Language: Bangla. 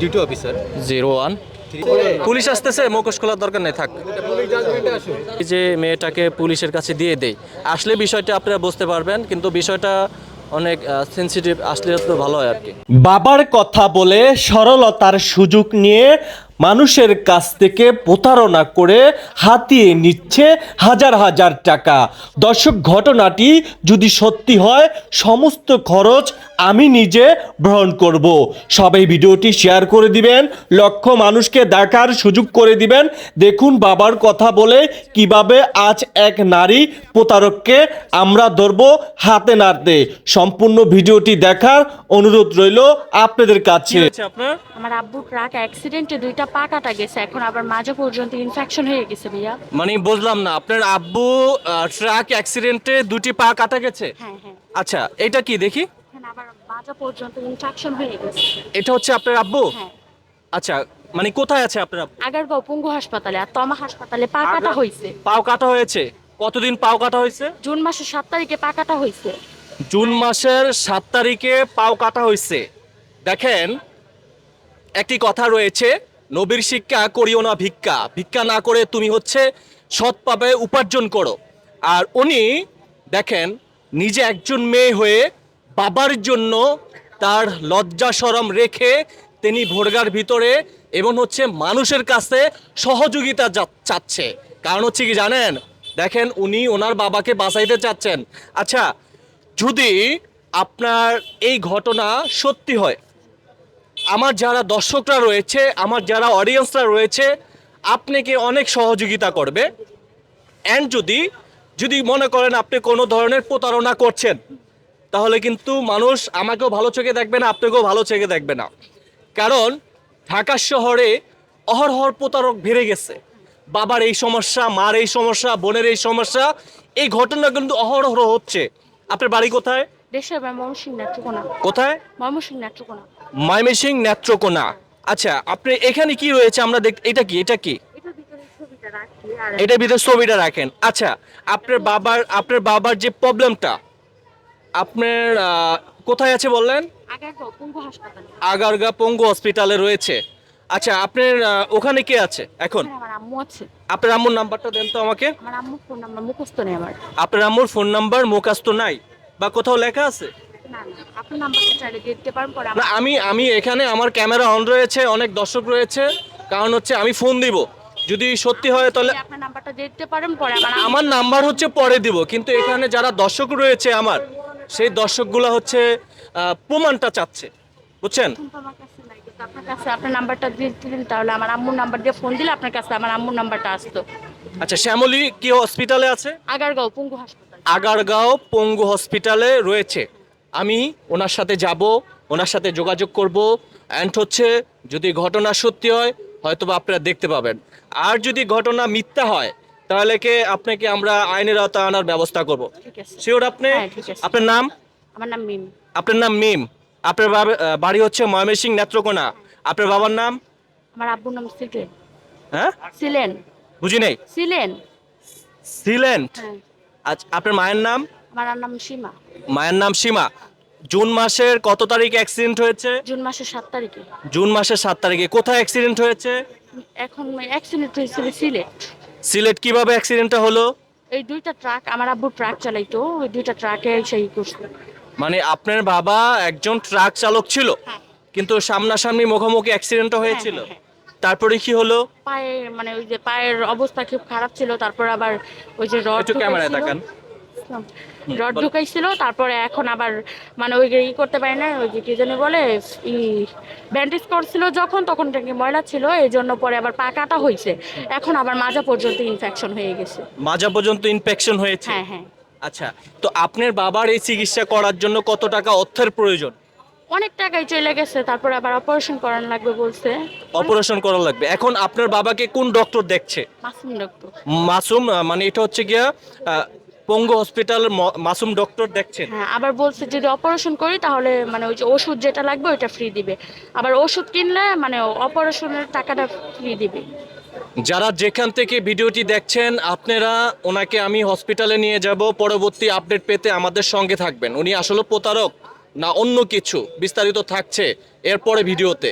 Duty officer zero one police আসতেছে মুখোশ খোলার দরকার নেই থাক। যে মেয়েটাকে পুলিশের কাছে দিয়ে দেই। আসলে বিষয়টা আপনারা বুঝতে পারবেন কিন্তু বিষয়টা অনেক সেন্সিটিভ আসলে তো ভালো হয় আর কি। বাবার কথা বলে সরলতার সুযোগ নিয়ে মানুষের কাছ থেকে প্রতারণা করে হাতিয়ে নিচ্ছে হাজার হাজার টাকা। দর্শক ঘটনাটি যদি সত্যি হয় সমস্ত খরচ আমি নিজে বহন করব। সবাই ভিডিওটি শেয়ার করে দিবেন লক্ষ মানুষকে দেখার সুযোগ করে দিবেন। দেখুন বাবার কথা বলে কীভাবে আজ এক নারী প্রতারককে আমরা ধরবো হাতে নাড়তে। সম্পূর্ণ ভিডিওটি দেখার অনুরোধ রইল আপনাদের কাছে। আপনার? আমার আব্বুর ট্রাক অ্যাক্সিডেন্টে দুইটা পা কাটা গেছে এখন আবার মাঝে পর্যন্ত ইনফেকশন হয়ে গেছে ভাইয়া। মানে বুঝলাম না আপনার আব্বু ট্রাক অ্যাক্সিডেন্টে দুটি পা কাটা গেছে? হ্যাঁ হ্যাঁ। আচ্ছা এটা কি দেখি? আবার পর্যন্ত ইনফেকশন হয়ে গেছে। এটা হচ্ছে আপনার আব্বু? হ্যাঁ। আচ্ছা মানে কোথায় আছে আপনার আব্বু? আগারগাঁও পঙ্গু হাসপাতালে আর তমা হাসপাতালে পা কাটা হয়েছে। পাও কাটা হয়েছে? কতদিন পাও কাটা হয়েছে? জুন মাসের সাত তারিখে পা কাটা হয়েছে। জুন মাসের সাত তারিখে পাও কাটা হয়েছে। দেখেন একটি কথা রয়েছে নবীর শিক্ষা করিও না ভিক্ষা। ভিক্ষা না করে তুমি হচ্ছে সৎভাবে উপার্জন করো। আর উনি দেখেন, নিজে একজন মেয়ে হয়ে বাবার জন্য তার লজ্জা সরম রেখে তিনি ভোরগার ভিতরে এবং হচ্ছে মানুষের কাছে সহযোগিতা চাচ্ছে। কারণ হচ্ছে কি জানেন? দেখেন, উনি ওনার বাবাকে বাঁচাইতে চাচ্ছেন। আচ্ছা যদি আপনার এই ঘটনা সত্যি হয় আমার যারা দর্শকরা রয়েছে, আমার যারা অডিয়েন্সরা রয়েছে, আপনাকে অনেক সহযোগিতা করবে। অ্যান্ড যদি যদি মনে করেন আপনি কোনো ধরনের প্রতারণা করছেন, তাহলে কিন্তু মানুষ আমাকেও ভালো চোখে দেখবে না, আপনাকেও ভালো চোখে দেখবে না। কারণ, ঢাকা শহরে অহরহর প্রতারক বেড়ে গেছে। বাবার এই সমস্যা, মার এই সমস্যা, বোনের এই সমস্যা, এই ঘটনা কিন্তু অহরহ হচ্ছে। আপনার বাড়ি কোথায়? দেশের ময়মনসিং নেত্রকোনা। কোথায়? ময়মনসিং নেত্রকোনা। ময়মেসিং নেত্রকোনা। আচ্ছা আপনি এখানে কি রয়েছে? আমরা দেখ এটা কি? এটা কি? এটার ভিতরে ছবিটা রাখেন। আচ্ছা আপনার বাবার আপনার বাবার যে প্রবলেমটা আপনার কোথায় আছে বললেন? আগারগা পঙ্গু হসপিটালে রয়েছে। আচ্ছা আপনার ওখানে কে আছে এখন? আপনার আম্মুর নাম্বারটা দেন তো আমাকে। আমার আম্মু ফোন নাম্বার মুখস্থ নেই আমার। আপনার আম্মুর ফোন নাম্বার মুখাস্ত নাই। বা কোথাও লেখা আছে? না আমি আমি এখানে আমার ক্যামেরা অন রয়েছে অনেক দর্শক রয়েছে। কারণ হচ্ছে আমি ফোন দিব। যদি সত্যি হয় তাহলে আমার নাম্বার হচ্ছে পরে দিব। কিন্তু এখানে যারা দর্শক রয়েছে আমার সেই দর্শকগুলো হচ্ছে প্রমাণটা চাচ্ছে। বুঝছেন? আপনার কাছে আপনার নাম্বারটা দিয়ে দিলেন তাহলে আমার আম্মুর নাম্বার দিয়ে ফোন দিলে আপনার কাছে আমার আম্মুর নাম্বারটা আসতো। আচ্ছা শ্যামলী কি হসপিটালে আছে? আগারগাঁও পঙ্গু হাসপাতাল। আগারগাঁও পঙ্গু হসপিটালে রয়েছে। আমি ওনার সাথে যাব ওনার সাথে যোগাযোগ করব। অ্যান্ড হচ্ছে যদি ঘটনা সত্যি হয় হয়তো বা আপনারা দেখতে পাবেন। আর যদি ঘটনা মিথ্যা হয় তাহলে কে আপনাকে আমরা আইনের আওতায় আনার ব্যবস্থা করব। শিওর আপনি? হ্যাঁ। আপনার নাম? আমার নাম মিম। আপনার নাম মিম। আপনার বাবা- বাড়ি হচ্ছে ময়মনসিং নেত্রকোনা। আপনার বাবার নাম? আমার আব্বুর নাম সিলেন। হ্যাঁ? সিলেন। বুঝি নেই সিলেন? সিলেন্ট হ্যাঁ। আচ্ছা আপনার মায়ের নাম? আমার নাম সীমা। মায়ের নাম সীমা। জুন মাসের কত তারিখে অ্যাক্সিডেন্ট হয়েছে? জুন মাসের সাত তারিখে। জুন মাসের সাত তারিখে। কোথায় অ্যাক্সিডেন্ট হয়েছে? এখন অ্যাক্সিডেন্ট হয়েছিল সিলেট। সিলেট কীভাবে অ্যাক্সিডেন্টটা হলো? এই দুইটা ট্রাক আমার আব্বু ট্রাক চালাইতো ওই দুইটা ট্রাকে সেই করছিল মানে আপনার বাবা একজন ট্রাক চালক ছিল হ্যাঁ। কিন্তু সামনাসামনি মুখোমুখি অ্যাক্সিডেন্টটা হয়েছিল? হ্যাঁ, হ্যাঁ। তারপরে কি হলো? পায়ের মানে ওই যে পায়ের অবস্থা খুব খারাপ ছিল তারপর আবার ওই যে রড একটু ক্যামেরায় তাকান। রড ঢুকাইছিল তারপরে এখন আবার মানে ওই যে ই করতে পারে না ওই যে কি জানি বলে ই ব্যান্ডেজ করছিল যখন তখন নাকি ময়লা ছিল এই জন্য পরে আবার পা কাটা হয়েছে। এখন আবার মাজা পর্যন্ত ইনফেকশন হয়ে গেছে। মাজা পর্যন্ত ইনফেকশন হয়েছে? হ্যাঁ হ্যাঁ। আচ্ছা তো আপনার বাবার এই চিকিৎসা করার জন্য কত টাকা অর্থের প্রয়োজন? অনেক টাকাই চলে গেছে তারপরে আবার অপারেশন করানো লাগবে বলছে। অপারেশন করা লাগবে। এখন আপনার বাবাকে কোন ডক্টর দেখছে? মাসুম ডক্টর মাসুম আহ, মানে এটা হচ্ছে গিয়া আহ, পঙ্গু হসপিটাল মাসুম ডক্টর দেখছেন? হ্যাঁ আবার বলছে যদি অপারেশন করি তাহলে মানে ওই যে ওষুধ যেটা লাগবে ওইটা ফ্রি দিবে। আবার ওষুধ কিনলে মানে অপারেশনের টাকাটা ফ্রি দিবে। যারা যেখান থেকে ভিডিওটি দেখছেন আপনারা ওনাকে আমি হসপিটালে নিয়ে যাব। পরবর্তী আপডেট পেতে আমাদের সঙ্গে থাকবেন। উনি আসলে প্রতারক। না অন্য কিছু বিস্তারিত থাকছে এরপরে ভিডিওতে।